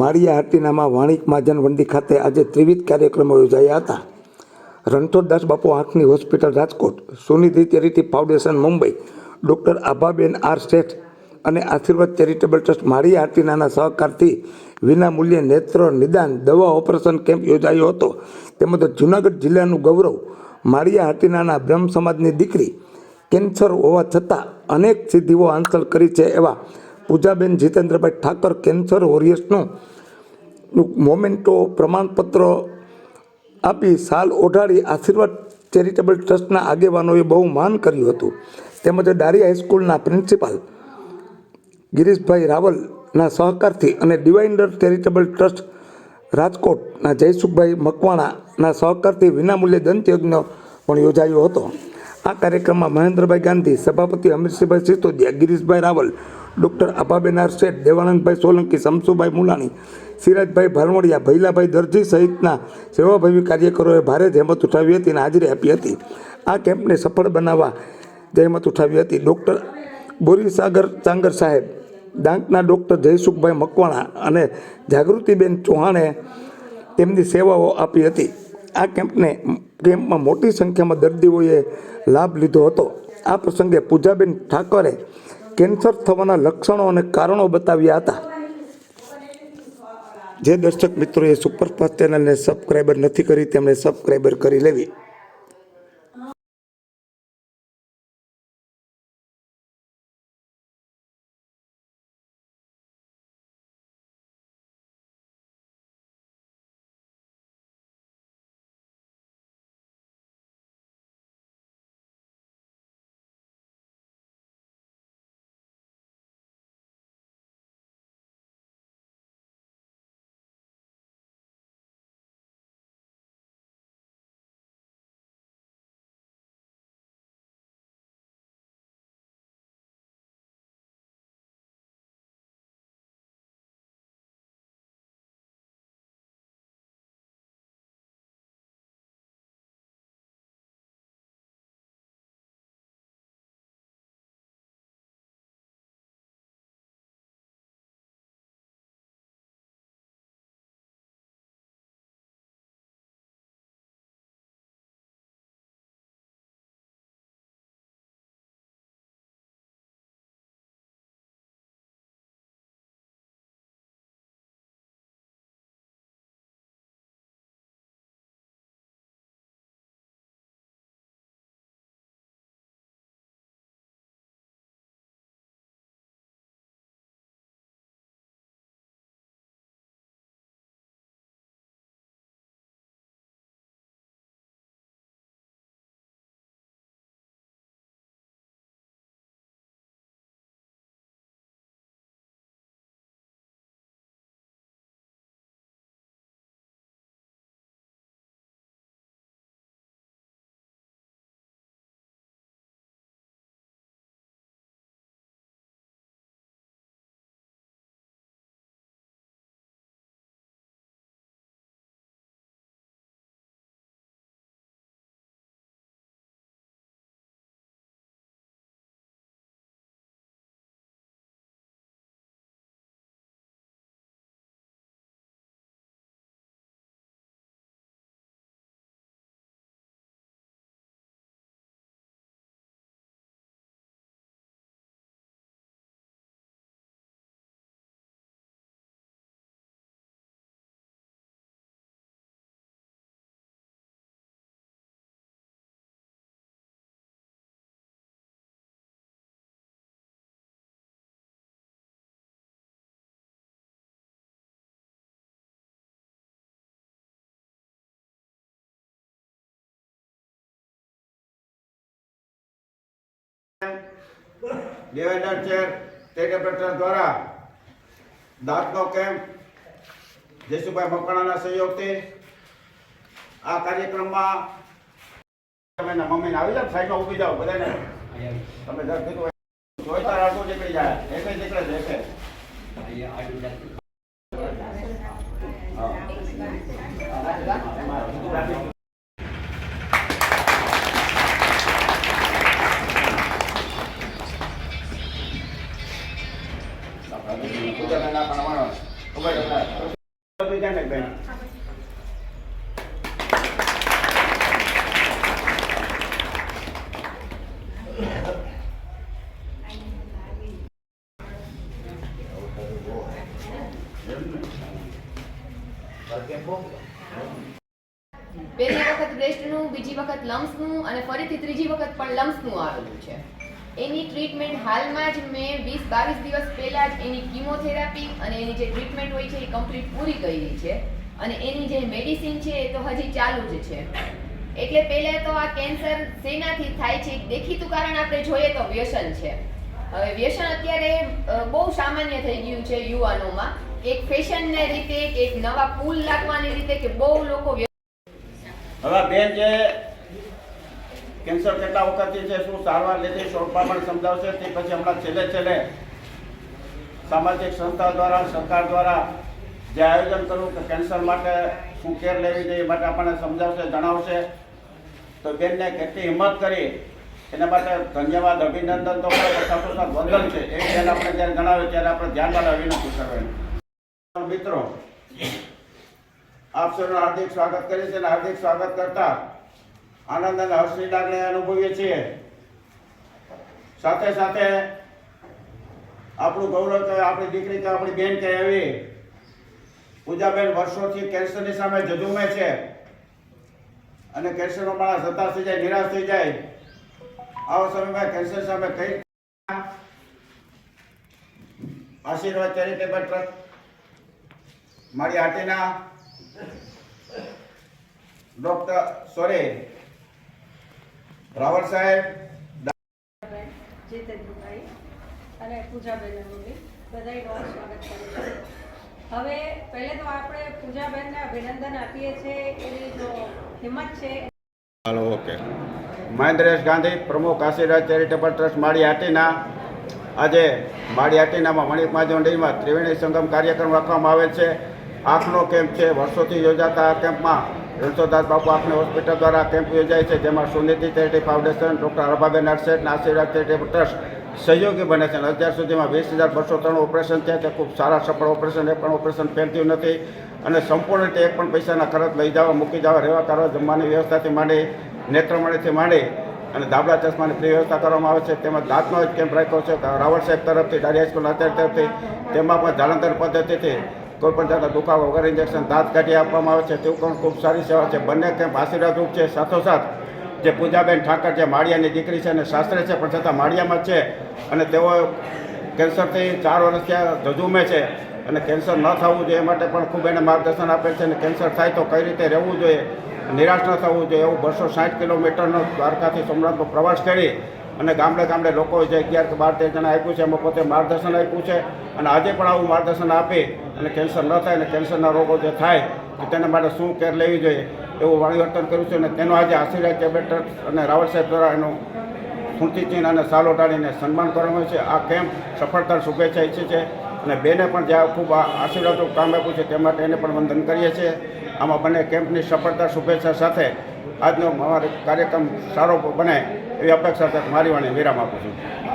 માળિયા હાટીનામાં વાણિક મહાજન વંડી ખાતે આજે ત્રિવિધ કાર્યક્રમો યોજાયા હતા. રણછોડદાસ બાપુ આંખની hospital Rajkot Sunidhi charity foundation Mumbai, doctor Abhaben R Sheth અને આશીર્વાદ ચેરિટેબલ ટ્રસ્ટ માળિયા હાટીનાના સહકારથી વિના મૂલ્યે નેત્ર, નિદાન, દવા, ઓપરેશન કેમ્પ યોજાયો હતો. તેમજ જૂનાગઢ જિલ્લાનું ગૌરવ, માળિયા હાટીનાના બ્રહ્મ સમાજની દીકરી કેન્સર હોવા છતાં અનેક સિદ્ધિઓ હાંસલ કરી છે એવા પૂજાબેન જીતેન્દ્રભાઈ ઠાકર કેન્સર વોરિયર્સનું મોમેન્ટો પ્રમાણપત્ર આપી સાલ ઓઢાડી આશીર્વાદ ચેરિટેબલ ટ્રસ્ટના આગેવાનોએ બહુ માન કર્યું હતું. તેમજ ડારી હાઈસ્કૂલના પ્રિન્સિપાલ ગિરીશભાઈ રાવલના સહકારથી અને ડિવાઇન્ડર ચેરિટેબલ ટ્રસ્ટ રાજકોટના જયસુખભાઈ મકવાણાના સહકારથી વિનામૂલ્યે દંતયજ્ઞ પણ યોજાયો હતો. આ કાર્યક્રમમાં મહેન્દ્રભાઈ ગાંધી, સભાપતિ અમીરસિંહભાઈ સિસોદિયા, ગિરીશભાઈ રાવલ ડૉક્ટર આભાબેન શેઠ, દેવાનંદભાઈ સોલંકી, શમસુભાઈ મુલાણી, સિરાજભાઈ ભાલવડિયા ભૈલાભાઈ દરજી સહિતના સેવાભાવી કાર્યકરોએ ભારે જહેમત ઉઠાવી હતી અને હાજરી આપી હતી. આ કેમ્પને સફળ બનાવવા જહેમત ઉઠાવી હતી. ડૉક્ટર બોરીસાગર ચાંગર સાહેબ, ડાંકના ડૉક્ટર જયસુખભાઈ મકવાણા અને જાગૃતિબેન ચૌહાણે તેમની સેવાઓ આપી હતી. આ કેમ્પને કેમ્પમાં મોટી સંખ્યામાં દર્દીઓએ લાભ લીધો હતો. આ પ્રસંગે પૂજાબેન ઠાકરે કેન્સર થવાના લક્ષણો અને કારણો બતાવ્યા હતા. જે દર્શક મિત્રોએ સુપરફાસ્ટ ચેનલને સબસ્ક્રાઈબર નથી કરી, તેમણે સબસ્ક્રાઈબર કરી લેવી. ડિવાઇડર ચેર તેડે ટ્રસ્ટ દ્વારા દાંતનો કેમ્પ જેસુભાઈ મકવાણાના સહયોગથી આ કાર્યક્રમમાં તમે મમ્મીને આવી જાઓ સાઈડમાં ઊભી જાઓ બધાને. તમે જરા જોઈતા રાખો નીકળી જાય. એ કઈ નીકળે છે બધું છે બેન પહેલી વખત બ્રેસ્ટનું બીજી વખત લમ્સનું અને ફરીથી ત્રીજી વખત પણ લમ્સનું આવેલું છે. એની ટ્રીટમેન્ટ હાલમાં જ મેં વીસ બાવીસ દિવસ પહેલા જ એની કિમોથેરાપી અને એની જે ટ્રીટમેન્ટ હોય છે એ કમ્પ્લીટ પૂરી કરી છે. અને એની જે મેડિસિન છે એ તો હજી ચાલુ જ છે. એટલે પહેલાં તો આ કેન્સર શેનાથી થાય છે દેખીતું કારણ આપણે જોઈએ તો વ્યસન છે. હવે વ્યસન અત્યારે બહુ સામાન્ય થઈ ગયું છે યુવાનોમાં. એક ફેશનને રીતે, એક નવા પુલ લાગવાની રીતે કે બહુ લોકો હવે બેન જે કેન્સર કેટલા વખતથી છે, શું સારવાર લીધી શોર્ટમાં પણ સમજાવશે. તે પછી હમણાં છેલ્લે છેલ્લે સામાજિક સંસ્થા દ્વારા, સરકાર દ્વારા જે આયોજન કરવું કે કેન્સર માટે શું કેર લેવી જોઈએ માટે આપણને સમજાવશે, જણાવશે. તો બેનને કેટલી હિંમત કરી. એના માટે ધન્યવાદ, અભિનંદન તો સાથોસાથ વંદન છે. એ બેન આપણે જ્યારે જણાવે ત્યારે આપણે ધ્યાનમાં વિનંતી કરવાની. મિત્રો, આપ સૌનું હાર્દિક સ્વાગત કરીએ છીએ હાર્દિક સ્વાગત કરતા આનંદ અને હર્ષની લાગણી અનુભવીએ છીએ. સાથે સાથે આપણું ગૌરવ કે આપણી દીકરી કે આપણી બેન કે એવી. પૂજાબેન વર્ષોથી કેન્સરની સામે જજુમે છે. અને કેન્સરનો માણસ હતાશ થઈ જાય, નિરાશ થઈ જાય. આવા સમયમાં કેન્સર સામે કઈ આશીર્વાદ ચેરિટેબલ ટ્રસ્ટ મારી હાટીના ડોક્ટર સોરી રાવલ સાહેબ જીતેન્દ્રભાઈ અને પૂજાબેન મમ્મી. બધાયનું સ્વાગત કરું છું. હવે પહેલે તો આપણે પૂજાબેનને અભિનંદન આપીએ છીએ. એની જો હિંમત છે. Hello okay. મહેન્દ્રેશ ગાંધી પ્રમુખ કાશીરાજ ચેરિટેબલ ટ્રસ્ટ માળી હાટીના. આજે માળી હાટીનામાં મણિક માજવંડીમાં ત્રિવેણી સંગમ કાર્યક્રમ રાખવામાં આવેલ છે. આંખનો કેમ્પ છે. વર્ષોથી યોજાતા આ કેમ્પમાં રણછોડદાસ બાપુ આપની હોસ્પિટલ દ્વારા કેમ્પ યોજાય છે, જેમાં Sunidhi charity foundation, doctor Narset અને આશીર્વાદ ચેરિટેબલ ટ્રસ્ટ સહયોગી બને છે. અત્યાર સુધીમાં વીસ હજાર બસો ત્રણ ઓપરેશન છે. તે ખૂબ સારા સફળ ઓપરેશન, એ પણ ઓપરેશન ફેલતું નથી. અને સંપૂર્ણ રીતે એક પણ પૈસાના ખર્ચ લઈ જવા, મૂકી જવા, રહેવા, કરવા, જમવાની વ્યવસ્થાથી માંડી નેત્રમણીથી માંડી અને ધાબળા ચશ્માની ફ્રી વ્યવસ્થા કરવામાં આવે છે. તેમજ દાંતનો જ કેમ્પ રાખ્યો છે. રાવળ સાહેબ તરફથી ડારી હાઈસ્કૂલ અત્યાર તરફથી, તેમાં પણ જાળંતર પદ્ધતિથી કોઈ પણ જાતના દુખાવા વગર ઇન્જેક્શન દાંત કાઢી આપવામાં આવે છે, તેવું પણ ખૂબ સારી સેવા છે. બંને કેમ્પ આશીર્વાદરૂપ છે. સાથોસાથ જે પૂજાબેન ઠાકર જે માળિયાની દીકરી છે અને શાસ્ત્રે છે, પણ છતાં માળિયામાં છે અને તેઓ કેન્સરથી ચાર વર્ષ ત્યાં જજુમે છે અને કેન્સર ન થવું જોઈએ એ માટે પણ ખૂબ એને માર્ગદર્શન આપે છે અને કેન્સર થાય તો કઈ રીતે રહેવું જોઈએ? નિરાશ ન થવું જોઈએ એવું બસો સાઠ કિલોમીટરનો દ્વારકાથી સોમનાથનો પ્રવાસ કરી અને ગામડે ગામડે લોકો જે અગિયાર કે બાર, તેર જણા આપ્યું છે, એમાં પોતે માર્ગદર્શન આપ્યું છે અને આજે પણ આવું માર્ગદર્શન આપે અને કેન્સર ન થાય અને કેન્સરના રોગો જે થાય, તો તેના માટે શું કેર લેવી જોઈએ એવું વાણીવર્તન કર્યું છે અને તેનો આજે આશીર્વાદ કેબેટર અને રાવલ સાહેબ દ્વારા એનું સ્મૃતિચિહ્ન અને સાલ ટાળીને સન્માન કરવામાં છે. આ કેમ્પ સફળતા શુભેચ્છા ઈચ્છે છે અને બેને પણ જ્યાં ખૂબ આશીર્વાદરૂપ કામ આપ્યું છે તે માટે એને પણ વંદન કરીએ છીએ. આમાં બંને કેમ્પની સફળતા, શુભેચ્છા સાથે આજનો અમારો કાર્યક્રમ સારો બને. એવી અપેક્ષા મારી વાણી વિરામ આપું છું.